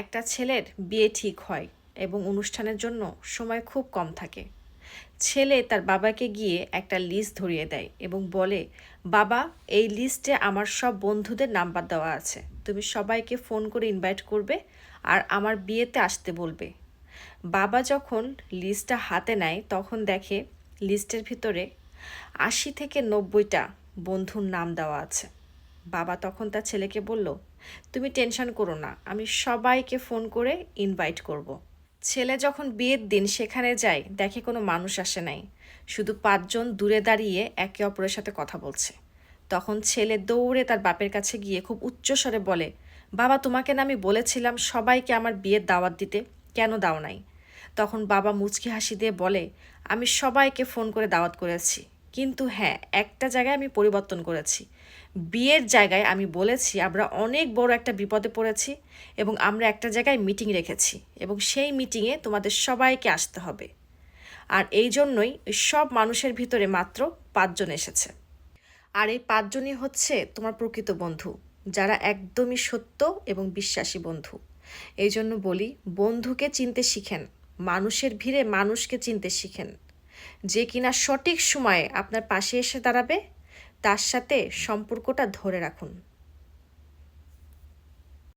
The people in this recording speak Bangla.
একটা ছেলের বিয়ে ঠিক হয় এবং অনুষ্ঠানের জন্য সময় খুব কম থাকে। ছেলে তার বাবাকে গিয়ে একটা লিস্ট ধরিয়ে দেয় এবং বলে, বাবা, এই লিস্টে আমার সব বন্ধুদের নাম্বার দেওয়া আছে। তুমি সবাইকে ফোন করে ইনভাইট করবে আর আমার বিয়েতে আসতে বলবে। বাবা যখন লিস্টটা হাতে নেয়, তখন দেখে লিস্টের ভিতরে আশি থেকে নব্বইটা বন্ধুর নাম দেওয়া আছে। বাবা তখন তার ছেলেকে বলল, তুমি টেনশন করো না, আমি সবাইকে ফোন করে ইনভাইট করব। ছেলে যখন বিয়ের দিন সেখানে যায়, দেখে কোনো মানুষ আসে নাই। শুধু পাঁচজন দূরে দাঁড়িয়ে একে অপরের সাথে কথা বলছে। তখন ছেলে দৌড়ে তার বাপের কাছে গিয়ে খুব উচ্চস্বরে বলে, বাবা, তোমাকে না আমি বলেছিলাম সবাইকে আমার বিয়ের দাওয়াত দিতে, কেন দাও নাই? তখন বাবা মুচকি হাসি দিয়ে বলে, আমি সবাইকে ফোন করে দাওয়াত করেছি। কিন্তু হ্যাঁ একটা জায়গায় আমি পরিবর্তন করেছি। বিয়ের জায়গায় আমি বলেছি, আমরা অনেক বড় একটা বিপদে পড়েছি এবং আমরা একটা জায়গায় মিটিং রেখেছি এবং সেই মিটিংয়ে তোমাদের সবাইকে আসতে হবে। আর এই জন্যই সব মানুষের ভিতরে মাত্র পাঁচজন এসেছে। আর এই পাঁচজনই হচ্ছে তোমার প্রকৃত বন্ধু, যারা একদমই সত্য এবং বিশ্বাসী বন্ধু। এই জন্য বলি, বন্ধুকে চিনতে শিখেন, মানুষের ভিড়ে মানুষকে চিনতে শিখেন। যে কিনা সঠিক সময়ে আপনার পাশে এসে দাঁড়াবে তার সাথে সম্পর্কটা ধরে রাখুন।